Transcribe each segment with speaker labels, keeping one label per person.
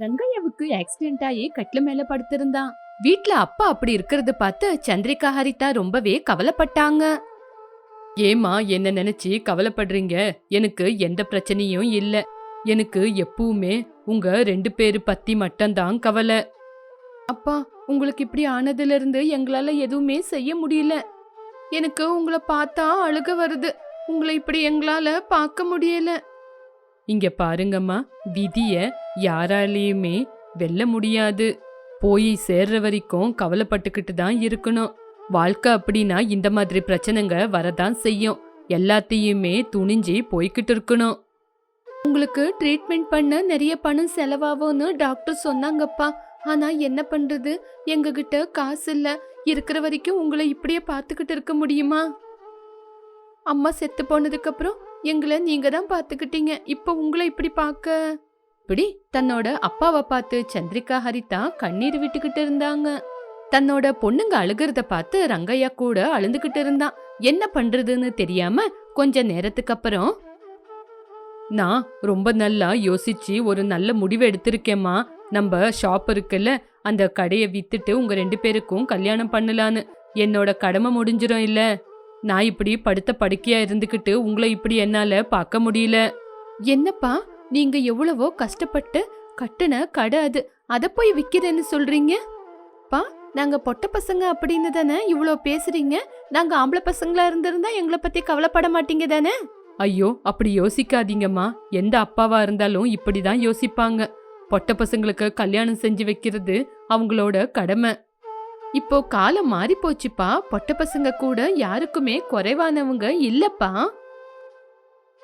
Speaker 1: ரங்கையாவுக்கு accident ஆகி கட்டில மேல படுத்திருந்தான். வீட்ல அப்பா அப்படி இருக்கிறத பார்த்து சந்திரிகா ஹரிதா ரொம்பவே கவலைப்பட்டாங்க. ஏமா என்ன நினைச்சு கவலைப்படுறீங்க? எனக்கு எந்த பிரச்சனையும் இல்ல. எனக்கு எப்பவுமே உங்க ரெண்டு பேரு பத்தி மட்டும்தான் கவலை. அப்பா உங்களுக்கு இப்படி ஆனதுல இருந்து எங்களால எதுவுமே செய்ய முடியல. எனக்கு உங்களை பார்த்தா அழுக வருது. உங்களை இப்படி எங்களால பார்க்க முடியல. இங்க பாருங்கம்மா விதிய யாராலேயுமே வெல்ல முடியாது. போய் சேர்ற வரைக்கும் கவலைப்பட்டுக்கிட்டு தான் இருக்கணும். வாழ்க்கை அப்படின்னா இந்த மாதிரி பிரச்சனைங்க வரதான் செய்யும். எல்லாத்தையுமே துணிஞ்சு போய்கிட்டு இருக்கணும். உங்களுக்கு ட்ரீட்மெண்ட் பண்ண நிறைய பணம் செலவாகும்னு டாக்டர் சொன்னாங்கப்பா. ஆனா என்ன பண்றது? எங்ககிட்ட காசு இல்ல. இருக்கிற வரைக்கும் உங்களை இப்படியே பார்த்துக்கிட்டு இருக்க முடியுமா? அம்மா செத்து போனதுக்கு அப்புறம் எங்களை நீங்க தான் பார்த்துக்கிட்டீங்க. இப்போ உங்களை இப்படி பார்க்க இப்படி தன்னோட அப்பாவை பார்த்து சந்திரிகா ஹரிதா கண்ணீர் விட்டுக்கிட்டு இருந்தாங்க. தன்னோட பொண்ணுங்க அழுகிறத பார்த்து ரங்கையா கூட அழுந்துகிட்டு இருந்தான் என்ன பண்றதுன்னு தெரியாம கொஞ்ச நேரத்துக்கு அப்புறம் நான் ரொம்ப நல்லா யோசிச்சு ஒரு நல்ல முடிவு எடுத்திருக்கேம்மா. நம்ம ஷாப் இருக்குல்ல அந்த கடையை வித்துட்டு உங்க ரெண்டு பேருக்கும் கல்யாணம் பண்ணலான்னு. என்னோட கடமை முடிஞ்சிடும் இல்ல. நான் இப்படி படுத்த படுக்கையா இருந்துகிட்டு உங்களை இப்படி என்னால பார்க்க முடியல. என்னப்பா? நீங்க எவ்வளவோ கஷ்டப்பட்டு கட்டுன கடை அது. அதை போய் விற்கிறேன்னு சொல்றீங்க? பா நாங்க பொட்ட பசங்க அப்படின்னு தானே இவ்வளோ பேசுறீங்க? நாங்க ஆம்பளை பசங்களா இருந்திருந்தா எங்களை பத்தி கவலைப்பட மாட்டீங்க தானே? ஐயோ அப்படி யோசிக்காதீங்கம்மா. எந்த அப்பாவா இருந்தாலும் இப்படிதான் யோசிப்பாங்க. பொட்ட பசங்களுக்கு கல்யாணம் செஞ்சு வைக்கிறது அவங்களோட கடமை. இப்போ காலம் மாறி போச்சுப்பா பொட்ட பசங்க கூட யாருக்குமே குறைவானவங்க இல்லப்பா.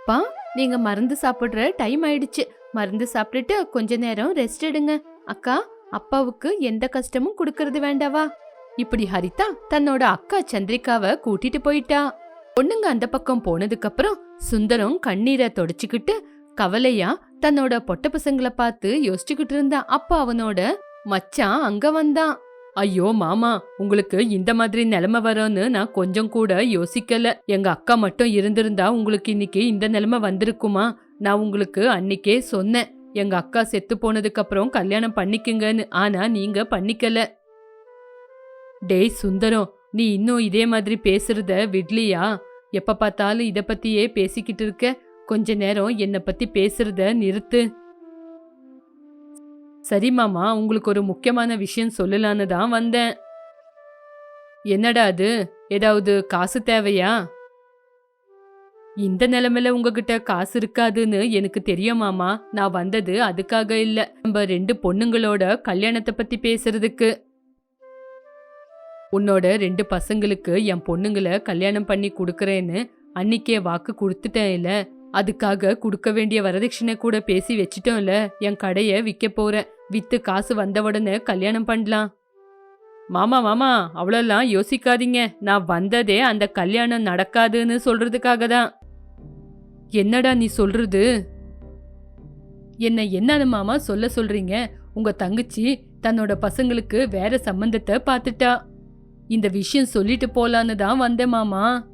Speaker 1: பா நீங்க மருந்து சாப்பிடுற டைம் ஆயிடுச்சு. மருந்து சாப்பிட்டுட்டு கொஞ்ச நேரம் ரெஸ்ட் எடுங்க. அக்கா அப்பாவுக்கு எந்த கஷ்டமும் கொடுக்கறது வேண்டாவா? இப்படி ஹரிதா தன்னோட அக்கா சந்திரிகாவை கூட்டிட்டு போயிட்டா. பொண்ணுங்க அந்த பக்கம் போனதுக்கு அப்புறம் சுந்தரம் கண்ணீரை தொடச்சுக்கிட்டு கவலையா தன்னோட பொட்ட பசங்களை பார்த்து யோசிச்சுக்கிட்டு இருந்தான் அப்ப அவனோட மச்சான் அங்க வந்தான். ஐயோ மாமா உங்களுக்கு இந்த மாதிரி நிலைமை வரும்னு நான் கொஞ்சம் கூட யோசிக்கல. எங்க அக்கா மட்டும் இருந்திருந்தா உங்களுக்கு இன்னைக்கு இந்த நிலைமை வந்திருக்குமா? நான் உங்களுக்கு அன்னைக்கே சொன்னேன். எங்க அக்கா செத்து போனதுக்கு அப்புறம் கல்யாணம் பண்ணிக்குங்கன்னு. ஆனா நீங்க பண்ணிக்கல. டேய் சுந்தரம் நீ இன்னும் இதே மாதிரி பேசுறத விட்லியா? எப்ப பார்த்தாலும் இத பத்தியே பேசிக்கிட்டு இருக்க. கொஞ்ச நேரம் என்னை பத்தி பேசுறத நிறுத்து. சரி மாமா உங்களுக்கு ஒரு முக்கியமான விஷயம் சொல்லலான்னு தான் வந்தேன். என்னடா அது? ஏதாவது காசு தேவையா? இந்த நிலைமையில உங்ககிட்ட காசு இருக்காதுன்னு எனக்கு தெரியும் மாமா. நான் வந்தது அதுக்காக இல்ல. நம்ம ரெண்டு பொண்ணுங்களோட கல்யாணத்தை பத்தி பேசுறதுக்கு. உன்னோட ரெண்டு பசங்களுக்கு என் பொண்ணுங்களை கல்யாணம் பண்ணி கொடுக்கறேன்னு அன்னிக்கே வாக்கு கொடுத்துட்டேன் இல்ல அதுக்காக கொடுக்க வேண்டிய வரதட்சணை கூட பேசி வச்சிட்டோம்ல. என் கடையை விற்க போறேன். வித்து காசு வந்த உடனே கல்யாணம் பண்ணலாம். மாமா மாமா அவ்வளோலாம் யோசிக்காதீங்க. நான் வந்ததே அந்த கல்யாணம் நடக்காதுன்னு சொல்றதுக்காக தான். என்னடா நீ சொல்றது? என்ன என்னன்னு மாமா சொல்ல சொல்றீங்க. உங்க தங்கச்சி தன்னோட பசங்களுக்கு வேற சம்பந்தத்தை பார்த்துட்டா. இந்த விஷயம் சொல்லிட்டு போலான்னு தான் வந்தேன் மாமா.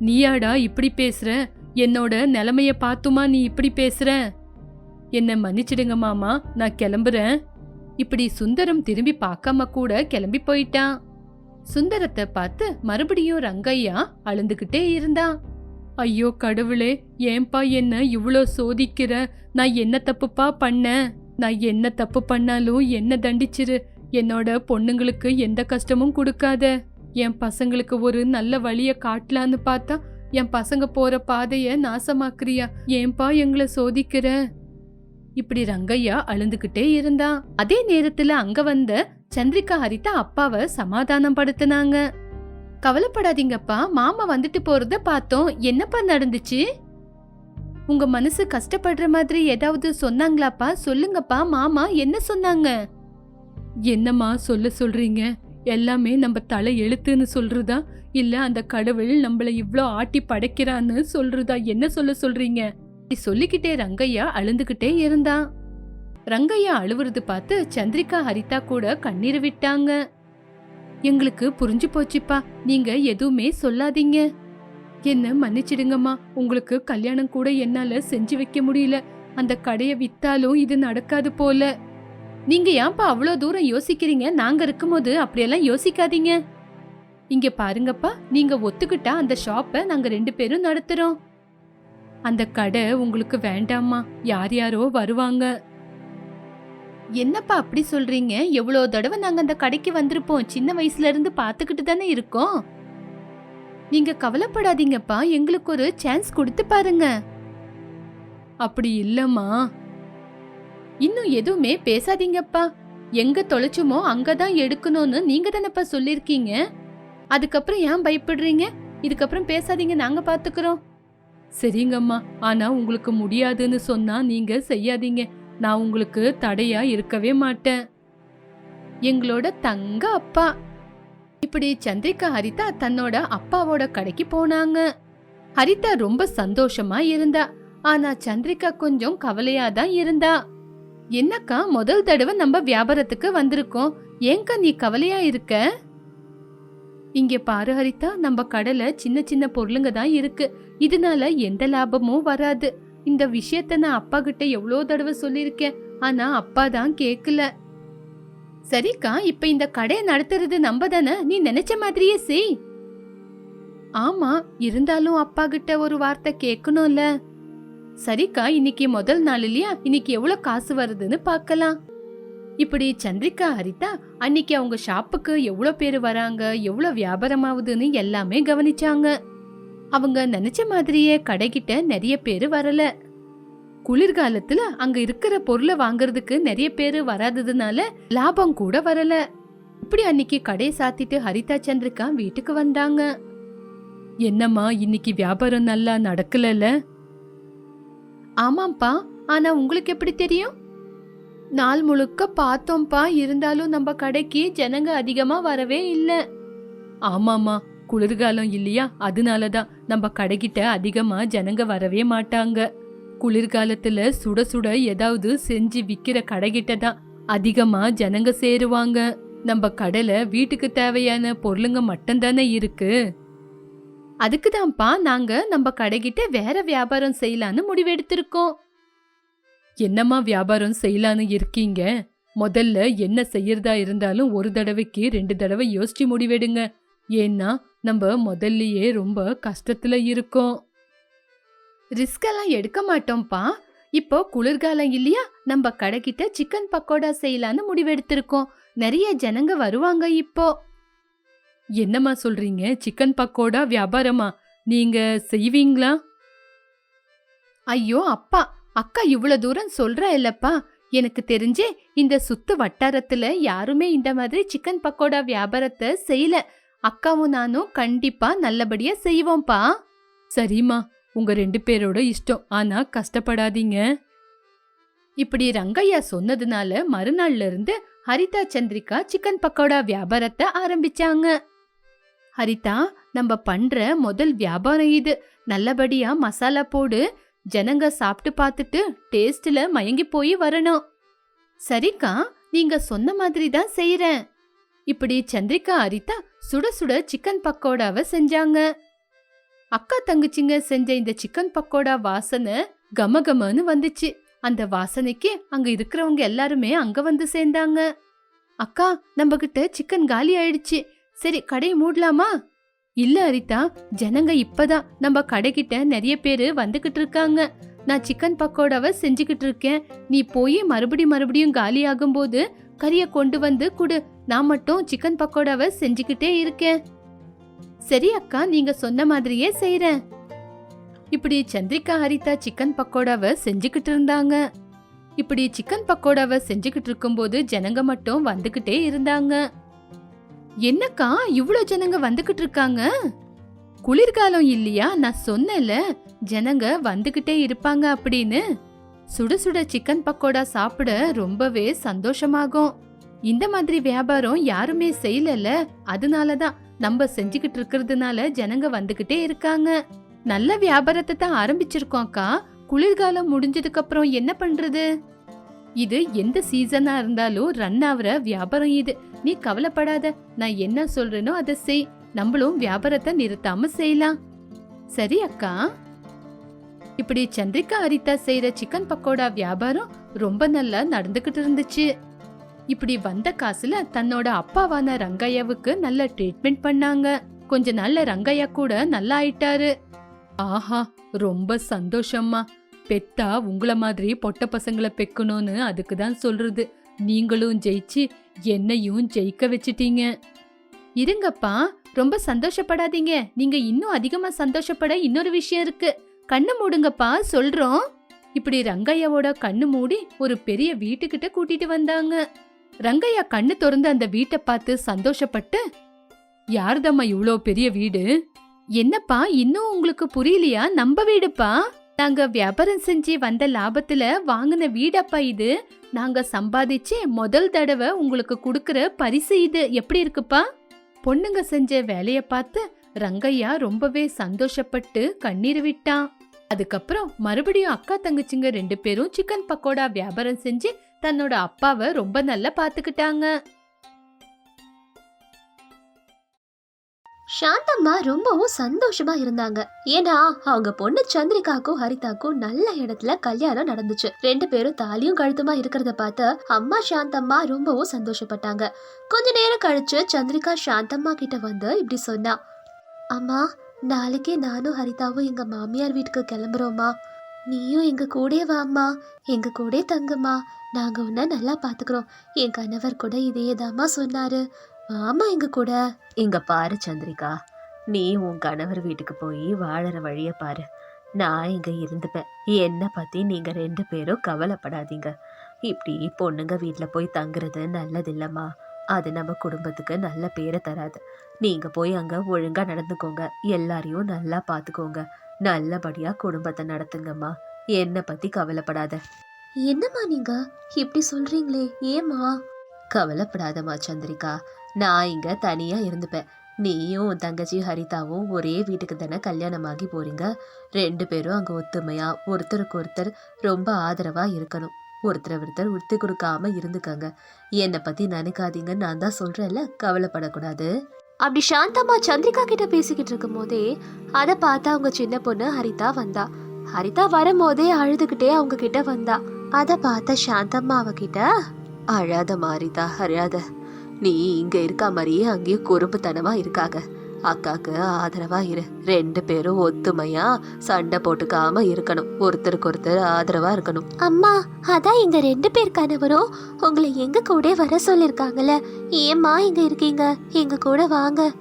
Speaker 1: நீயாடா இப்படி பேசுற? என்னோட நிலைமைய பார்த்துமா நீ இப்படி பேசுற? என்ன மன்னிச்சிடுங்க மாமா நான் கிளம்புறேன். இப்படி சுந்தரம் திரும்பி பார்க்காம கூட கிளம்பி போயிட்டான். சுந்தரத்தை பார்த்து மறுபடியும் ரங்கையா அழுந்துகிட்டே இருந்தான். ஐயோ கடவுளே ஏன்பா என்ன இவ்வளோ சோதிக்கிற? நான் என்ன தப்புப்பா பண்ணேன் நான் என்ன தப்பு பண்ணாலும் என்ன தண்டிச்சிரு? என்னோட பொண்ணுங்களுக்கு எந்த கஷ்டமும் கொடுக்காத. என் பசங்களுக்கு ஒரு நல்ல வழியை காட்டலான்னு பார்த்தா என் பசங்க போற பாதைய நாசமாக்குறியா? ஏன்பா எங்களை சோதிக்கிற? இப்படி ரங்கையா அழுந்துகிட்டே இருந்தான் அதே நேரத்துல அங்க வந்த சந்திரிகா ஹரிதா அப்பாவை சமாதானம் படுத்தினாங்க கவலைப்படாதீங்கப்பா மாமா வந்துட்டு போறத பார்த்தோம். என்னப்பா நடந்துச்சு? உங்க மனசு கஷ்டப்படுற மாதிரி ஏதாவது சொன்னாங்களாப்பா? சொல்லுங்கப்பா மாமா என்ன சொன்னாங்க? என்னம்மா சொல்ல சொல்றீங்க? எல்லாமே நம்ம தலை எழுத்துன்னு சொல்றதா? இல்ல அந்த கடவுள் நம்மள இவ்வளோ ஆட்டி படைக்கிறான்னு சொல்றதா? என்ன சொல்ல சொல்றீங்க? சொல்லிக்கிட்டே ரங்கையா அழுந்துகிட்டே இருந்தான் ரங்கையா அழுவுறது பார்த்து சந்திரிகா ஹரிதா கூட கண்ணீர் விட்டாங்க. எங்களுக்கு புரிஞ்சு போச்சுப்பா. நீங்க எதுவுமே சொல்லாதீங்க. என்ன மன்னிச்சிடுங்கம்மா. உங்களுக்கு கல்யாணம் கூட என்னால செஞ்சு வைக்க முடியல. அந்த கடையை வித்தாலும் இது நடக்காது போல. நீங்க ஏன்பா அவ்வளோ தூரம் யோசிக்கிறீங்க? நாங்க இருக்கும்போது அப்படியெல்லாம் யோசிக்காதீங்க. இங்க பாருங்கப்பா நீங்க ஒத்துக்கிட்டா அந்த ஷாப்பை நாங்க ரெண்டு பேரும் நடத்துறோம். அந்த கடை உங்களுக்கு வேண்டாமா யார் யாரோ வருவாங்க. என்னப்பா அப்படி சொல்றீங்க? எவ்வளோ தடவை நாங்க அந்த கடைக்கு வந்திருப்போம். சின்ன வயசுல இருந்து பாத்துக்கிட்டு தானே இருக்கோம். நீங்க கவலைப்படாதீங்கப்பா. எங்களுக்கு ஒரு சான்ஸ் கொடுத்து பாருங்க. அப்படி இல்லம்மா. இன்னும் எதுவுமே பேசாதீங்கப்பா. எங்க தொலைச்சுமோ அங்கதான் எடுக்கணும்னு நீங்க தானேப்பா சொல்லிருக்கீங்க அதுக்கப்புறம் ஏன் பயப்படுறீங்க? இதுக்கப்புறம் பேசாதீங்க நாங்க பாத்துக்கிறோம். சரிங்கம்மா. ஆனா உங்களுக்கு முடியாதுன்னு சொன்னா நீங்க செய்யாதீங்க. நான் உங்களுக்கு தடையா இருக்கவே மாட்டேன். எங்களோட தங்க அப்பா. இப்படி சந்திரிகா ஹரிதா தன்னோட அப்பாவோட கடைக்கு போனாங்க. ஹரிதா ரொம்ப சந்தோஷமா இருந்தா. ஆனா சந்திரிகா கொஞ்சம் கவலையா தான் இருந்தா. என்னக்கா முதல் தடவை நம்ம வியாபாரத்துக்கு வந்திருக்கோம். ஏங்கா நீ கவலையா இருக்க? இங்க பாரு ஹரிதா நம்ம கடையில் சின்ன சின்ன பொருளுங்க தான் இருக்கு. இதனால எந்த லாபமும் வராது. இந்த விஷயத்த நான் அப்பா கிட்ட எவ்வளோ தடவை சொல்லியிருக்கேன். ஆனா அப்பா தான் கேட்கல சரிக்கா இப்ப இந்த கடையை நடத்துறது நம்ம தானே? நீ நினைச்ச மாதிரியே செய். ஆமா இருந்தாலும் அப்பா கிட்ட ஒரு வார்த்தை கேட்கணும்ல சரிக்கா இன்னைக்கு முதல் நாள் இல்லையா? இன்னைக்கு எவ்வளவு காசு வருதுன்னு பார்க்கலாம். இப்படி சந்திரிகா ஹரிதா அன்னைக்கு அவங்க ஷாப்புக்கு எவ்வளவு பேர் வராங்க எவ்வளவு வியாபாரம் ஆகுதுன்னு எல்லாமே கவனிச்சாங்க. அவங்க நினைச்ச மாதிரியே கடைகிட்ட நிறைய பேர் வரல. குளிர்காலத்துல அங்க இருக்கிற பொருளை வாங்குறதுக்கு நிறைய பேர் வராததுனால லாபம் கூட வரல. இப்படி அன்னைக்கு கடையை சாத்திட்டு ஹரிதா சந்திரிகா வீட்டுக்கு வந்தாங்க. என்னம்மா இன்னைக்கு வியாபாரம் நல்லா நடக்கலல்ல? ஆமாம்ப்பா ஆனா உங்களுக்கு எப்படி தெரியும்? நாள் முழுக்க பார்த்தோம்ப்பா இருந்தாலும் நம்ம கடைக்கு ஜனங்க அதிகமா வரவே இல்லை. ஆமாமா குளிர்காலம் இல்லையா? அதனாலதான் நம்ம கடைகிட்ட அதிகமா ஜனங்க வரவே மாட்டாங்க. குளிர்காலத்துல சுட சுட ஏதாவது செஞ்சு விக்கிற கடைகிட்ட தான் அதிகமா ஜனங்க சேருவாங்க. நம்ம கடையில வீட்டுக்கு தேவையான பொருளுங்க மட்டும்தானே இருக்கு. அதுக்குதான்ப்பா நாங்க நம்ம கடைகிட்ட வேற வியாபாரம் செய்யலான்னு முடிவெடுத்திருக்கோம். என்னம்மா வியாபாரம் செய்யலான்னு இருக்கீங்க? முதல்ல என்ன செய்யறதா இருந்தாலும் ஒரு தடவைக்கு ரெண்டு தடவை யோசிச்சு முடிவெடுங்க. ஏன்னா நம்ம முதல்லயே ரொம்ப கஷ்டத்துல இருக்கோம். ரிஸ்கெல்லாம் எடுக்க மாட்டோம்ப்பா. இப்போ குளிர்காலம் இல்லையா? நம்ம கடைக்கிட்ட சிக்கன் பக்கோடா செய்யலான்னு முடிவெடுத்திருக்கோம். நிறைய ஜனங்க வருவாங்க இப்போ. என்னம்மா சொல்றீங்க? சிக்கன் பக்கோடா வியாபாரமா? நீங்க செய்வீங்களா? ஐயோ அப்பா அக்கா இவ்வளவு தூரம் சொல்றா இல்லப்பா. எனக்கு தெரிஞ்சே இந்த சுத்து வட்டாரத்துல யாருமே இந்த மாதிரி சிக்கன் பக்கோடா வியாபாரத்தை செய்யல. அக்காவும் நானும் கண்டிப்பா நல்லபடியா செய்வோம்ப்பா. சரிம்மா உங்க ரெண்டு பேரோட இஷ்டம். ஆனா கஷ்டப்படாதீங்க. இப்படி ரங்கையா சொன்னதுனால மறுநாள்ல இருந்து ஹரிதா சந்திரிகா சிக்கன் பக்கோடா வியாபாரத்தை ஆரம்பிச்சாங்க. ஹரிதா நம்ம பண்ற முதல் வியாபாரம் இது. நல்லபடியா மசாலா போடு. ஜனங்க சாப்பிட்டு பார்த்துட்டு டேஸ்ட்ல மயங்கி போய் வரணும். சரிக்கா நீங்க சொன்ன மாதிரி தான் செய்யறேன் இப்படி சந்திரிகா அரிதா சுட சுட சிக்கன் பக்கோடாவை செஞ்சாங்க. அக்கா தங்கச்சிங்க செஞ்ச இந்த சிக்கன் பக்கோடா வாசனை கமகமன்னு வந்துச்சு. அந்த வாசனைக்கு அங்க இருக்கிறவங்க எல்லாருமே அங்க வந்து சேர்ந்தாங்க. அக்கா நம்ம கிட்ட சிக்கன் காலி ஆயிடுச்சு. சரி கடையை மூடலாமா? இல்ல அரிதா ஜனங்க இப்பதான் நம்ம கடைகிட்ட நிறைய பேரு வந்துகிட்டு இருக்காங்க நான் சிக்கன் பக்கோடாவை செஞ்சுக்கிட்டு இருக்கேன் நீ போய் மறுபடி மறுபடியும் காலி ஆகும்போது கறிய கொண்டு வந்து குடு. நான் மட்டும் சிக்கன் பக்கோடாவை செஞ்சுக்கிட்டே இருக்கேன். சரி அக்கா நீங்க சொன்ன மாதிரியே செய்யறேன் இப்படி சந்திரிகா ஹரிதா சிக்கன் பக்கோடாவை செஞ்சுக்கிட்டு இருந்தாங்க இப்படி சிக்கன் பக்கோடாவை செஞ்சுக்கிட்டு இருக்கும்போது ஜனங்க மட்டும் வந்துகிட்டே இருந்தாங்க. என்னக்கா இவ்வளோ ஜனங்க வந்துகிட்டு இருக்காங்க? குளிர்காலம் இல்லையா? நான் சொன்னேன்ல ஜனங்க வந்துகிட்டே இருப்பாங்க அப்படின்னு. சுட சுட சிக்கன் பக்கோடா சாப்பிட ரொம்பவே சந்தோஷமாகும். இந்த மாதிரி வியாபாரம் யாருமே செய்யலல அதனாலதான் நம்ம செஞ்சுக்கிட்டு இருக்கிறதுனால ஜனங்க வந்துகிட்டே இருக்காங்க. நல்ல வியாபாரத்தை தான் ஆரம்பிச்சிருக்கோம் அக்கா. குளிர்காலம் முடிஞ்சதுக்கு அப்புறம் என்ன பண்றது? இது எந்த சீசனா இருந்தாலும் ரன் ஆகுற வியாபாரம் இது. நீ கவலைப்படாத நான் என்ன சொல்றேனோ அதை செய். நம்மளும் வியாபாரத்தை நிறுத்தாம செய்யலாம். சரி அக்கா. இப்படி சந்திரிகா ஹரிதா செய்யற சிக்கன் பக்கோடா வியாபாரம் ரொம்ப நல்லா நடந்துகிட்டு இருந்துச்சு. இப்படி வந்த காசுல தன்னோட அப்பாவான ரங்கையாவுக்கு நல்ல ட்ரீட்மெண்ட் பண்ணாங்க. கொஞ்ச நாள்ல ரங்கையா கூட நல்லா ஆயிட்டாரு. ஆஹா ரொம்ப சந்தோஷம்மா. பெத்தா உங்கள மாதிரி பொட்ட பசங்களை பெக்கணும்னு அதுக்கு தான் சொல்றது. நீங்களும் ஜெயிச்சு என்னையும் ஜெயிக்க வச்சிட்டீங்க. இருங்கப்பா ரொம்ப சந்தோஷப்படாதீங்க. நீங்க இன்னும் அதிகமா சந்தோஷப்பட இன்னொரு விஷயம் இருக்கு. கண்ணு மூடுங்கப்பா சொல்றோம். இப்படி ரங்கையாவோட கண்ணு மூடி ஒரு பெரிய வீட்டுக்கிட்ட கூட்டிட்டு வந்தாங்க. ரங்கையா கண்ணு திறந்து அந்த வீட்டை பார்த்து சந்தோஷப்பட்டு யாருதம்மா இவ்ளோ பெரிய வீடு? என்னப்பா இன்னும் உங்களுக்கு புரியலையா? நம்ம வீடுப்பா. நாங்க வியாபாரம் செஞ்சு வந்த லாபத்துல வாங்கின வீடப்பா இது. நாங்க சம்பாதிச்சு முதல் தடவை உங்களுக்கு கொடுக்கற பரிசு இது. எப்படி இருக்குப்பா? பொண்ணுங்க செஞ்ச வேலைய பார்த்து ரங்கையா ரொம்பவே சந்தோஷப்பட்டு கண்ணீர் விட்டான். அதுக்கப்புறம் மறுபடியும் அக்கா தங்கச்சிங்க ரெண்டு பேரும் சிக்கன் பக்கோடா வியாபாரம் செஞ்சு தன்னோட அப்பாவை ரொம்ப நல்லா பாத்துக்கிட்டாங்க
Speaker 2: சாந்தம்மா ரொம்பவும் சந்தோஷமா இருந்தாங்க. ஏன்னா அவங்க பொண்ணு சந்திரிகாக்கும் ஹரிதாக்கும் நல்ல இடத்துல கல்யாணம் நடந்துச்சு. ரெண்டு பேரும் தாலியும் கழுத்துமா இருக்கிறத பார்த்து அம்மா சாந்தம்மா ரொம்பவும் சந்தோஷப்பட்டாங்க. கொஞ்ச நேரம் கழிச்சு சந்திரிகா சாந்தம்மா கிட்ட வந்து இப்படி சொன்னா அம்மா நாளைக்கே நானும் ஹரிதாவும் எங்க மாமியார் வீட்டுக்கு கிளம்புறோம்மா. நீயும் எங்க கூட வாம்மா. எங்க கூட தங்குமா நாங்க உன்ன நல்லா பாத்துக்கிறோம். என் கணவர் கூட இதேதாம்மா சொன்னாரு. ஆமா எங்க கூட. இங்க பாரு சந்திரிகா. நீ உன் கணவர் வீட்டுக்கு போய் வாழற வழிய பாரு. நான் இங்க இருந்துப்பேன். என்னை பத்தி நீங்க ரெண்டு பேரும் கவலைப்படாதீங்க. இப்படி பொண்ணுங்க வீட்ல போய் தங்குறது நல்லதில்லம்மா. அது நம்ம குடும்பத்துக்கு நல்ல பேரை தராது. நீங்க போய் அங்க ஒழுங்கா நடந்துக்கோங்க. எல்லாரையும் நல்லா பாத்துக்கோங்க. நல்லபடியா குடும்பத்தை நடத்துங்கம்மா. என்னை பத்தி கவலைப்படாத. என்னம்மா நீங்க? இப்படி சொல்றீங்களே ஏமா கவலைப்படாதம்மா சந்திரிகா. நான் இங்கே தனியாக இருந்துப்பேன். நீயும் உன் தங்கச்சி ஹரிதாவும் ஒரே வீட்டுக்கு தானே கல்யாணமாகி போகிறீங்க ரெண்டு பேரும் அங்கே ஒத்துமையாக ஒருத்தருக்கு ஒருத்தர் ரொம்ப ஆதரவாக இருக்கணும். ஒருத்தரை ஒருத்தர் விட்டு கொடுக்காம இருந்துக்கங்க. என்னை பற்றி நினைக்காதீங்கன்னு நான் தான் சொல்கிறேன்ல கவலைப்படக்கூடாது. அப்படி சாந்தம்மா சந்திரிகா கிட்ட பேசிக்கிட்டு இருக்கும் போதே அதை பார்த்து அவங்க சின்ன பொண்ணு ஹரிதா வந்தா. ஹரிதா வரும்போதே அழுதுகிட்டே அவங்க கிட்ட வந்தா. அதை பார்த்த சாந்தம்மா அவகிட்ட அழாத மாறிதா அழாத. நீ இங்க இருக்கா மாதிரியே அங்கேயும் குறும்புத்தனமா இருக்காங்க அக்காக்கு ஆதரவா இரு. ரெண்டு பேரும் ஒத்துமையா சண்டை போட்டுக்காம இருக்கணும். ஒருத்தருக்கு ஒருத்தர் ஆதரவா இருக்கணும். அம்மா அதான் எங்க ரெண்டு பேர் கணவரும் உங்களை எங்க கூட வர சொல்லிருக்காங்கல்ல? ஏம்மா இங்க இருக்கீங்க? எங்க கூட வாங்க.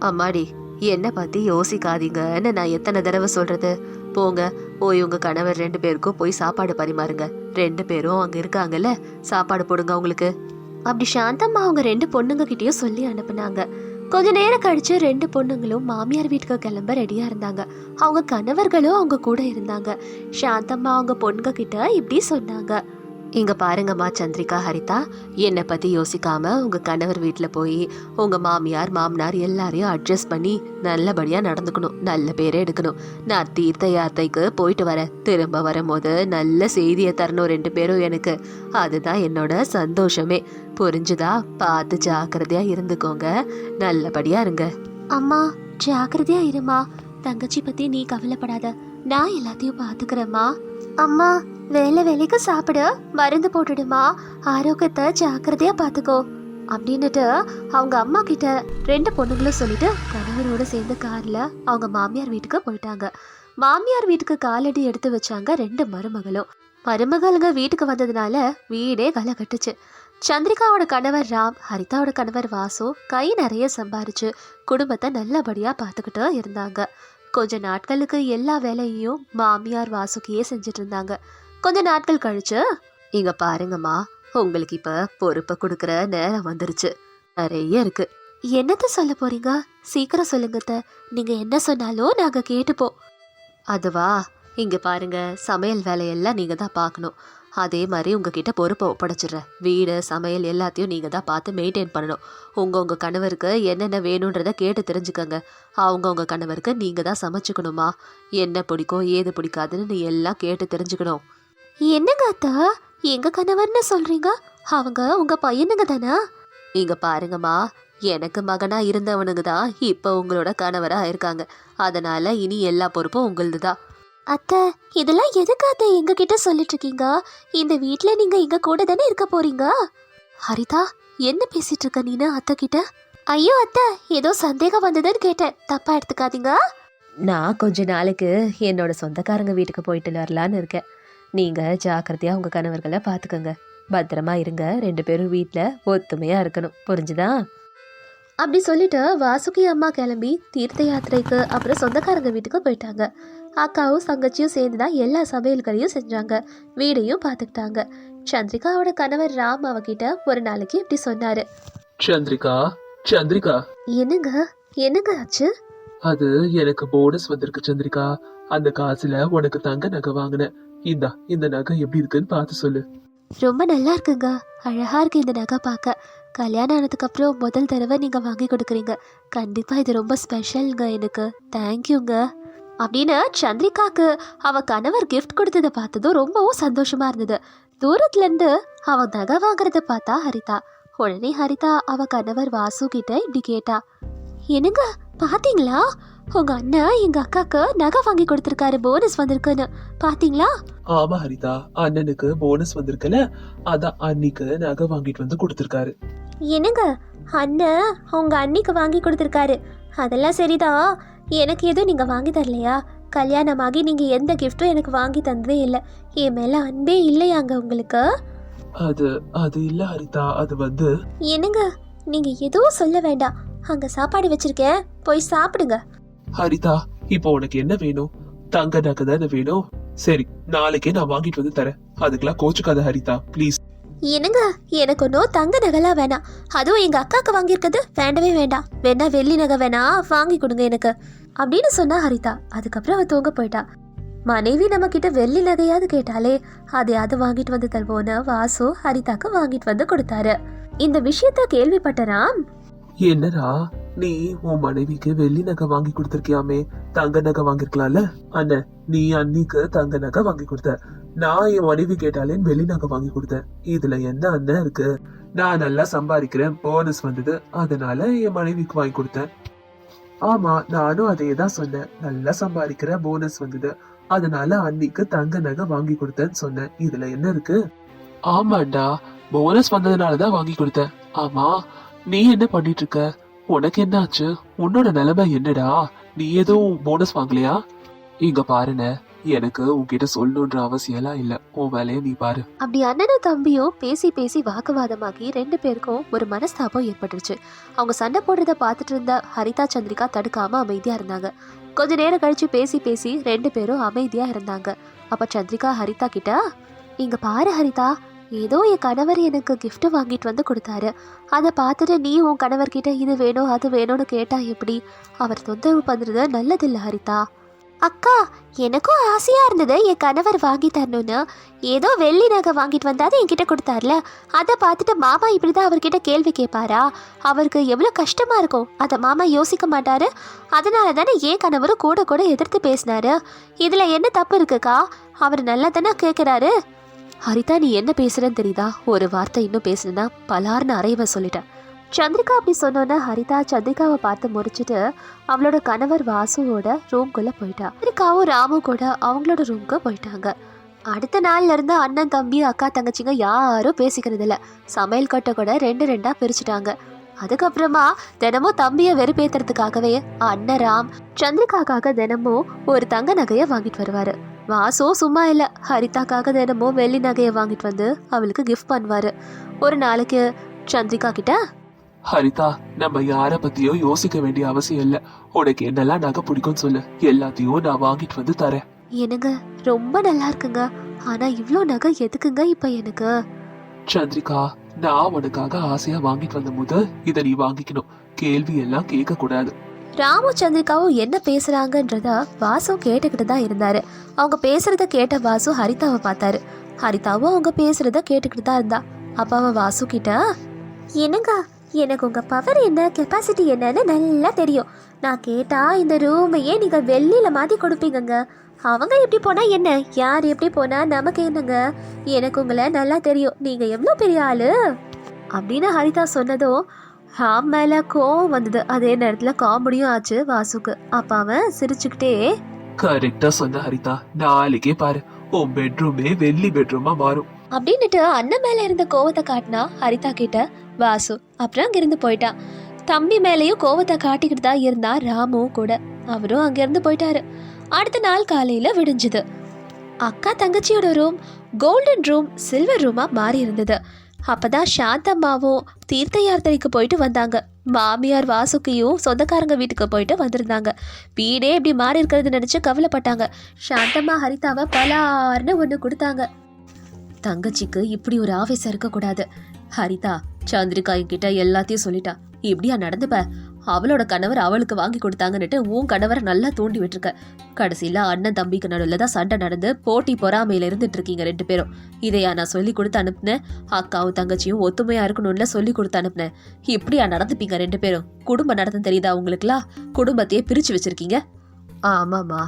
Speaker 2: அம்மாடி என்ன பத்தி யோசிக்காதீங்கன்னு நான் எத்தனை தடவை சொல்றது? போங்க போய் உங்க கணவர் ரெண்டு பேருக்கும் போய் சாப்பாடு பரிமாறுங்க. ரெண்டு பேரும் அங்க இருக்காங்கல்ல? சாப்பாடு போடுங்க அவங்களுக்கு. அப்படி சாந்தம்மா அவங்க ரெண்டு பொண்ணுங்க கிட்டயும் சொல்லி அனுப்புனாங்க. கொஞ்ச நேரம் கழிச்சு ரெண்டு பொண்ணுங்களும் மாமியார் வீட்டுக்கு கிளம்ப ரெடியா இருந்தாங்க. அவங்க கணவர்களும் அவங்க கூட இருந்தாங்க. சாந்தம்மா அவங்க பொண்ணுங்க கிட்ட இப்படி சொன்னாங்க. இங்க பாருங்கம்மா சந்திரிகா ஹரிதா. என்னை பத்தி யோசிக்காம உங்க கணவர் வீட்டுல போய் உங்க மாமியார் மாமனார் எல்லாரையும் அட்ஜஸ்ட் பண்ணி நல்லபடியா நடந்துக்கணும். நல்ல பேரே எடுக்கணும். நான் தீர்த்த யாத்திரைக்கு போயிட்டு வரேன். திரும்ப வரும்போது நல்ல செய்தியை தரணும் ரெண்டு பேரும் எனக்கு. அதுதான் என்னோட சந்தோஷமே. புரிஞ்சுதா? பார்த்து ஜாக்கிரதையா இருந்துக்கோங்க. நல்லபடியா இருங்க. அம்மா ஜாக்கிரதையா இருமா. தங்கச்சி பத்தி நீ கவலைப்படாத. நான் எல்லாத்தையும் பாத்துக்கிறேம்மா அம்மா வேலை வேலைக்கு சாப்பிடு மருந்து போட்டுடுமா. ஆரோக்கியத்தை ஜாக்கிரதையா பாத்துக்கோ. அப்படின்னுட்டு அவங்க அம்மா கிட்ட ரெண்டு பொண்ணுங்களும் சொல்லிட்டு கணவரோட சேர்ந்து கார்ல அவங்க மாமியார் வீட்டுக்கு போயிட்டாங்க. மாமியார் வீட்டுக்கு காலடி எடுத்து வச்சாங்க ரெண்டு மருமகளும். மருமகளுங்க வீட்டுக்கு வந்ததுனால வீடே களை கட்டுச்சு. சந்திரிகாவோட கணவர் ராம் ஹரிதாவோட கணவர் வாசு கை நிறைய சம்பாரிச்சு குடும்பத்தை நல்லபடியா பார்த்துக்கிட்டு இருந்தாங்க. கொஞ்ச நாட்களுக்கு எல்லா வேலையையும் மாமியார் வாசுக்கியே செஞ்சுட்டு இருந்தாங்க. கொஞ்ச நாட்கள் கழிச்சு இங்க பாருங்கம்மா உங்களுக்கு இப்ப பொறுப்பை கொடுக்கற நேரம் வந்துருச்சு. நிறைய இருக்கு. என்னத்த சொல்ல போறீங்க? சீக்கிரம் சொல்லுங்க நீங்க என்ன சொன்னாலும் நாங்க கேட்டுப்போம். அதுவா? இங்க பாருங்க சமையல் வேலையெல்லாம் நீங்க தான் பார்க்கணும். அதே மாதிரி உங்ககிட்ட பொறுப்பை ஒப்படைச்சிடுறேன். வீடு சமையல் எல்லாத்தையும் நீங்கள் தான் பார்த்து மெயின்டைன் பண்ணணும். உங்கள் உங்கள் கணவருக்கு என்னென்ன வேணுன்றத கேட்டு தெரிஞ்சுக்கோங்க. அவங்க உங்கள் கணவருக்கு நீங்கள் தான் சமைச்சுக்கணுமா? என்ன பிடிக்கும் ஏது பிடிக்காதுன்னு நீ எல்லாம் கேட்டு தெரிஞ்சுக்கணும். என்னங்க அத்தா? எங்க கணவர்னு சொல்றீங்க? அவங்க உங்க பையனுங்க தானே? இங்க பாருங்கம்மா எனக்கு மகனா இருந்தவனுங்க தான் இப்போ உங்களோட கணவரா இருக்காங்க. அதனால இனி எல்லா பொறுப்பும் உங்களது தான் அத்தை இதெல்லாம் எதுக்கு அத்தை எங்க கிட்ட சொல்லிட்டு இருக்கீங்க இந்த வீட்ல நீங்க எங்க கூட தானே இருக்க போறீங்க? ஹரிதா என்ன பேசிட்டு இருக்க நீனு அத்தை கிட்ட? ஐயோ அத்தை ஏதோ சந்தேகம் வந்ததுன்னு கேட்டேன். தப்பா எடுத்துக்காதீங்க. நான் கொஞ்ச நாளுக்கு என்னோட சொந்தக்காரங்க வீட்டுக்கு போயிட்டு வரலான்னு இருக்கேன். நீங்க ஜாக்கிரதையா உங்க கணவர்களை பாத்துக்கோங்க. பத்திரமா இருங்க. ரெண்டு பேரும் வீட்டில் ஒத்துமையா இருக்கணும். புரிஞ்சுதா? அப்படி சொல்லிட்டு வாசுகி அம்மா கிளம்பி தீர்த்த யாத்திரைக்கு அப்புறம் சொந்தக்காரங்க வீட்டுக்கு போயிட்டாங்க. அக்காவும் தங்கச்சியும் சேர்ந்து தான் எல்லா சமையல்களையும் செஞ்சாங்க. வீடையும் பார்த்துக்கிட்டாங்க சந்திரிகாவோட கணவர் ராம் அவகிட்ட ஒரு நாளைக்கு இப்படி சொன்னாரு.
Speaker 3: சந்திரிகா சந்திரிகா.
Speaker 2: என்னங்க? என்னங்க ஆச்சு?
Speaker 3: அது எனக்கு போனஸ் வந்திருக்கு சந்திரிகா. அந்த காசுல உனக்கு தங்க நகை வாங்கினேன். இந்தா இந்த நகை எப்படி இருக்குன்னு பார்த்து சொல்லு.
Speaker 2: ரொம்ப நல்லா இருக்குங்க. அழகா இருக்கு இந்த நகை பார்க்க. கல்யாணம் ஆனதுக்கு அப்புறம் முதல் தடவை நீங்க வாங்கி கொடுக்குறீங்க. கண்டிப்பா இது ரொம்ப ஸ்பெஷல்ங்க எனக்கு. தேங்க்யூங்க அப்படின்னு சந்திரிகாக்கு அவ கணவர் கிஃப்ட் கொடுத்ததை பார்த்ததும் ரொம்பவும் சந்தோஷமா இருந்தது. தூரத்துல இருந்து அவ நகை வாங்குறத பார்த்தா ஹரிதா. உடனே ஹரிதா அவ கணவர் வாசு கிட்ட இப்படி கேட்டா. என்னங்க பாத்தீங்களா உங்க அண்ணன் எங்க அக்காக்கு நகை வாங்கி கொடுத்துருக்காரு போனஸ் வந்திருக்குன்னு. பாத்தீங்களா?
Speaker 3: ஆமா ஹரிதா. அண்ணனுக்கு போனஸ் வந்திருக்குல்ல அதான் அன்னிக்கு நகை வாங்கிட்டு வந்து கொடுத்திருக்காரு.
Speaker 2: என்னங்க? அண்ணன் உங்க அண்ணிக்கு வாங்கி கொடுத்துருக்காரு. அதெல்லாம் சரிதான். எனக்கு எதுவும் நீங்கள் வாங்கி தரலையா? கல்யாணமாகி நீங்கள் எந்த கிஃப்ட்டும் எனக்கு வாங்கி தந்ததே இல்லை. என் மேலே அன்பே இல்லையாங்க உங்களுக்கு?
Speaker 3: அது அது இல்ல ஹரிதா. அது வந்து
Speaker 2: என்னங்க? நீங்கள் எதுவும் சொல்ல வேண்டாம். அங்கே சாப்பாடு வச்சிருக்கேன். போய் சாப்பிடுங்க.
Speaker 3: ஹரிதா இப்போ உனக்கு என்ன வேணும்? தங்க நகை தானே வேணும்? சரி நாளைக்கே நான் வாங்கிட்டு வந்து தரேன். அதுக்கெல்லாம் கோச்சுக்காத ஹரிதா ப்ளீஸ்
Speaker 2: என்னங்க எனக்கு ஒன்றும் தங்க நகைலாம் வேணாம். அதுவும் எங்கள் அக்காவுக்கு வாங்கியிருக்கிறது வேண்டவே வேண்டாம். வேணா வெள்ளி நகை வேணா வாங்கி கொடுங்க எனக்கு. அப்படின்னு சொன்னா ஹரிதா அதுக்கப்புறம் அவ தூங்க போயிட்டா. மனைவி நம்ம கிட்ட வெள்ளி நகையாவது கேட்டாலே அதையாவது வாங்கிட்டு வந்து தருவோன்னு வாசு ஹரிதாக்கு வாங்கிட்டு வந்து கொடுத்தாரு. இந்த விஷயத்த கேள்விப்பட்ட ராம்
Speaker 3: என்னடா? நீ உன் மனைவிக்கு வெள்ளி நகை வாங்கி கொடுத்துருக்கியாமே? தங்க நகை வாங்கிருக்கலாம்ல அண்ணன் நீ அன்னிக்கு தங்க நகை வாங்கி கொடுத்த. நான் என் மனைவி கேட்டாலே வெள்ளி நகை வாங்கி கொடுத்தேன். இதுல என்ன அண்ணன் இருக்கு? நான் நல்லா சம்பாதிக்கிறேன். போனஸ் வந்தது. அதனால என் மனைவிக்கு வாங்கி கொடுத்தேன். ஆமா நானும் அதே தான் சொன்னேன். நல்லா சம்பாதிக்கிற போனஸ் வந்தது. அதனால அன்னிக்கு தங்க நகை வாங்கி கொடுத்தேன்னு சொன்னேன். இதுல என்ன இருக்கு? ஆமாண்டா போனஸ் வந்ததுனாலதான் வாங்கி கொடுத்தேன். ஆமா நீ என்ன பண்ணிட்டு இருக்க? உனக்கு என்ன ஆச்சு உன்னோட நிலைமை என்னடா? நீ எதுவும் போனஸ் வாங்கலையா? இங்க பாருன எனக்கு உன்கிட்ட சொல்லணுன்ற அவசியம் எல்லாம் இல்ல. உன் வேலையை நீ பாரு.
Speaker 2: அப்படி அண்ணனும் தம்பியும் பேசி பேசி வாக்குவாதமாகி ரெண்டு பேருக்கும் ஒரு மனஸ்தாபம் ஏற்பட்டுருச்சு. அவங்க சண்டை போடுறத பார்த்துட்டு இருந்த ஹரிதா சந்திரிகா தடுக்காம அமைதியா இருந்தாங்க. கொஞ்ச நேரம் கழிச்சு பேசி பேசி ரெண்டு பேரும் அமைதியா இருந்தாங்க. அப்ப சந்திரிகா ஹரிதா கிட்ட இங்க பாரு ஹரிதா ஏதோ என் கணவர் எனக்கு கிஃப்ட்டு வாங்கிட்டு வந்து கொடுத்தாரு. அதை பார்த்துட்டு நீ உன் கணவர்கிட்ட இது வேணும் அது வேணும்னு கேட்டா எப்படி? அவர் தொந்தரவு பண்றது நல்லதில்லை ஹரிதா. அக்கா எனக்கும் ஆசையா இருந்தது என் கணவர் வாங்கி தரணும்னு. ஏதோ வெள்ளி நகை வாங்கிட்டு வந்தாது என்கிட்ட கொடுத்தாருல. அதை பார்த்துட்டு மாமா இப்படிதான் அவர்கிட்ட கேள்வி கேட்பாரா? அவருக்கு எவ்வளோ கஷ்டமா இருக்கும். அதை மாமா யோசிக்க மாட்டாரு. அதனால தானே ஏன் கணவரும் கூட கூட எதிர்த்து பேசினாரு. இதில் என்ன தப்பு இருக்குக்கா? அவர் நல்லா தானே கேட்குறாரு ஹரிதா நீ என்ன பேசுறன்னு தெரியுதா? ஒரு வார்த்தை இன்னும் பேசுனா பலார்னு அறைவ சொல்லிட்டேன். சந்திரிகா அப்படி சொன்னோன்னே ஹரிதா சந்திரிகாவை பார்த்து முடிச்சுட்டு அவளோட கணவர் வாசுவோட ரூம்குள்ள போயிட்டா. சந்திரிகாவும் ராமும் கூட அவங்களோட ரூம்க்கு போயிட்டாங்க. அடுத்த நாள்ல இருந்து அண்ணன் தம்பி அக்கா தங்கச்சிங்க யாரும் பேசிக்கிறது இல்ல சமையல் கட்டை கூட ரெண்டு ரெண்டா பிரிச்சுட்டாங்க. அதுக்கப்புறமா தினமும் தம்பியை வெறுப்பேத்துறதுக்காகவே அண்ணன் ராம் சந்திரிகாக்காக தினமும் ஒரு தங்க நகையை வாங்கிட்டு வருவாரு. வாசோ சும்மா இல்ல. ஹரிதாக்காக தினமும் வெள்ளி நகையை வாங்கிட்டு வந்து அவளுக்கு கிஃப்ட் பண்ணுவாரு. ஒரு நாளைக்கு சந்திரிகா கிட்ட
Speaker 3: ஹரிதா நம்ம யார பத்தியும் யோசிக்க வேண்டிய அவசியம் இல்ல. உனக்கு என்னெல்லாம் நகை பிடிக்கும்னு சொல்லு. எல்லாத்தையும் நான் வாங்கிட்டு வந்து தரேன்.
Speaker 2: எனக்கு ரொம்ப நல்லா இருக்குங்க. ஆனா இவ்ளோ நகை எதுக்குங்க இப்ப எனக்கு?
Speaker 3: சந்திரிகா நான் உனக்காக ஆசையா வாங்கிட்டு வந்த போது இத நீ வாங்கிக்கணும். கேள்வி எல்லாம் கேட்க கூடாது
Speaker 2: ராமு சந்திரிகாவும் என்ன பேசுறாங்கன்றத வாசு கேட்டுக்கிட்டு தான் இருந்தாரு. அவங்க பேசுறத கேட்ட வாசு ஹரிதாவை பார்த்தாரு. ஹரிதாவும் அவங்க பேசுறத கேட்டுக்கிட்டு தான் இருந்தா. அப்ப அவ வாசு கிட்ட என்னங்க எனக்கு உங்க பவர் என்ன கெப்பாசிட்டி என்னன்னு நல்லா தெரியும். நான் கேட்டா இந்த ரூமையே நீங்க வெள்ளியில மாத்தி கொடுப்பீங்கங்க. அவங்க எப்படி போனா என்ன? யார் எப்படி போனா நமக்கு என்னங்க? எனக்கு உங்களை நல்லா தெரியும். நீங்க எவ்வளோ பெரிய ஆளு? அப்படின்னு ஹரிதா சொன்னதும் ராம் மேல கோவம் வந்தது. அதே நேரத்துல காமெடியும் ஆச்சு வாசுக்கு. அப்ப அவன் சிரிச்சுக்கிட்டே
Speaker 3: கரெக்டா சொன்ன ஹரிதா நாளைக்கே பாரு உன் பெட்ரூமே வெள்ளி பெட்ரூமா மாறும்.
Speaker 2: அப்படின்னுட்டு அண்ணன் மேல இருந்த கோவத்தை காட்டினா ஹரிதா கிட்ட வாசு அப்புறம் அங்கிருந்து போயிட்டான் தம்பி மேலேயும் கோவத்தை காட்டிக்கிட்டு தான் இருந்தா ராமுவும் கூட. அவரும் அங்கிருந்து போயிட்டாரு. அடுத்த நாள் காலையில விடிஞ்சுது. அக்கா தங்கச்சியோட ரூம் கோல்டன் ரூம் சில்வர் ரூமா மாறி இருந்தது அப்பதான் சாந்தம்மாவும் தீர்த்த யாத்திரைக்கு போயிட்டு வந்தாங்க. மாமியார் வாசுக்கியும் சொந்தக்காரங்க வீட்டுக்கு போயிட்டு வந்திருந்தாங்க. வீடே இப்படி மாறி இருக்கிறது நினைச்சு கவலைப்பட்டாங்க. சாந்தம்மா ஹரிதாவை பலார்னு ஒன்று கொடுத்தாங்க. தங்கச்சிக்கு இப்படி ஒரு ஆவேசம் இருக்கக்கூடாது. ஹரிதா சந்திரிகா என்கிட்ட எல்லாத்தையும் சொல்லிட்டா. இப்படியா நடந்துப்ப? அவளோட கணவர் அவளுக்கு வாங்கி கொடுத்தாங்கன்னுட்டு உன் கணவரை நல்லா தூண்டி விட்டுருக்க. கடைசியில அண்ணன் தம்பிக்கு நடுவில் தான் சண்டை நடந்து போட்டி பொறாமையில் இருந்துட்டு இருக்கீங்க ரெண்டு பேரும். இதையா நான் சொல்லி கொடுத்து அனுப்புனேன். அக்காவும் தங்கச்சியும் ஒத்துமையா இருக்கணும்ல சொல்லி கொடுத்து அனுப்புனேன். இப்படியா நடந்துப்பீங்க ரெண்டு பேரும்? குடும்பம் நடத்த தெரியுதா உங்களுக்குலாம் குடும்பத்தையே பிரித்து வச்சுருக்கீங்க? ஆமாம்மா.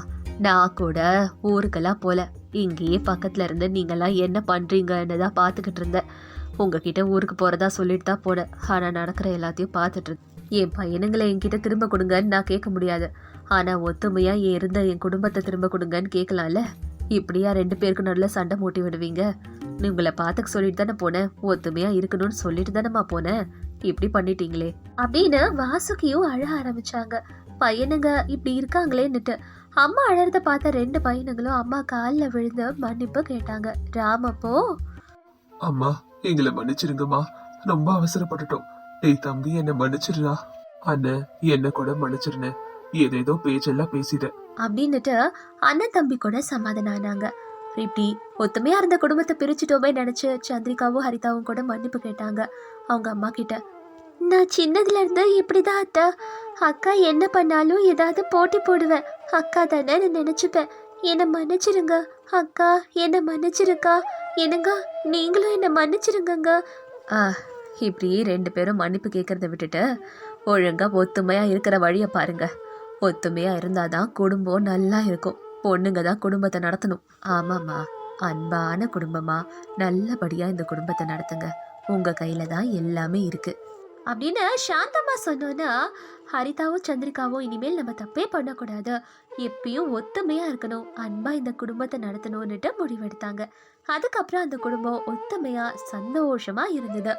Speaker 2: நான் கூட ஊருக்கெல்லாம் போல. இங்கேயே பக்கத்துல இருந்து நீங்கெல்லாம் என்ன பண்றீங்கன்னு தான் பார்த்துக்கிட்டு இருந்தேன். உங்ககிட்ட ஊருக்கு போறதா சொல்லிட்டு தான் போனேன். ஆனால் நடக்கிற எல்லாத்தையும் பார்த்துட்டு இருந்தேன். என் பையனுங்களை என்கிட்ட திரும்ப கொடுங்கன்னு நான் கேட்க முடியாது. ஆனால் ஒத்துமையாக என் இருந்த என் குடும்பத்தை திரும்ப கொடுங்கன்னு கேட்கலாம்ல? இப்படியா ரெண்டு பேருக்கு நடுவில் சண்டை மூட்டி விடுவீங்க? நீ உங்களை பார்த்துக்க சொல்லிட்டு தானே போனேன். ஒத்துமையாக இருக்கணும்னு சொல்லிட்டு தானேம்மா போனேன். இப்படி பண்ணிட்டீங்களே. அப்படின்னு வாசுகியும் அழ ஆரம்பிச்சாங்க. பையனுங்க இப்படி இருக்காங்களேன்னுட்டு. அம்மா அழறத பார்த்த ரெண்டு பையனுங்களும் அம்மா காலில் விழுந்து மன்னிப்பு கேட்டாங்க. ராமப்போ?
Speaker 3: அம்மா எங்களை மன்னிச்சிருங்கம்மா. ரொம்ப அவசரப்பட்டுட்டோம். டேய் தம்பி என்ன மன்னிச்சிடுறா அண்ணன் என்ன கூட மன்னிச்சிருனே ஏதேதோ பேச்செல்லாம் பேசிட
Speaker 2: அப்படின்னுட்டு அண்ணன் தம்பி கூட சமாதானம் ஆனாங்க இப்படி ஒத்துமையா இருந்த குடும்பத்தை பிரிச்சுட்டோமே நினைச்சு சந்திரிகாவும் ஹரிதாவும் கூட மன்னிப்பு கேட்டாங்க. அவங்க அம்மா கிட்ட நான் சின்னதுல இருந்து இப்படிதான் அத்தை. அக்கா என்ன பண்ணாலும் ஏதாவது போட்டி போடுவேன். அக்கா தானே நான் நினைச்சுப்பேன். என்னை மன்னிச்சிருங்க. அக்கா என்னை மன்னிச்சிருக்கா. என்னங்க நீங்களும் என்னை மன்னிச்சிருங்கங்க. ஆ இப்படி ரெண்டு பேரும் மன்னிப்பு கேட்கறத விட்டுட்டு ஒழுங்கா ஒத்துமையா இருக்கிற வழியை பாருங்க. ஒத்துமையா இருந்தாதான் குடும்பம் நல்லா இருக்கும். பொண்ணுங்க தான் குடும்பத்தை நடத்தணும். ஆமாம்மா. அன்பான குடும்பமா? நல்லபடியா இந்த குடும்பத்தை நடத்துங்க. உங்க கையில தான் எல்லாமே இருக்கு. அப்படின்னு சாந்தம்மா சொன்னோன்னா ஹரிதாவும் சந்திரிகாவும் இனிமேல் நம்ம தப்பே பண்ணக்கூடாது. எப்பயும் ஒத்துமையா இருக்கணும். அன்பா இந்த குடும்பத்தை நடத்தணும்னுட்டு முடிவெடுத்தாங்க. அதுக்கப்புறம் அந்த குடும்பம் ஒத்துமையா சந்தோஷமா இருந்தது.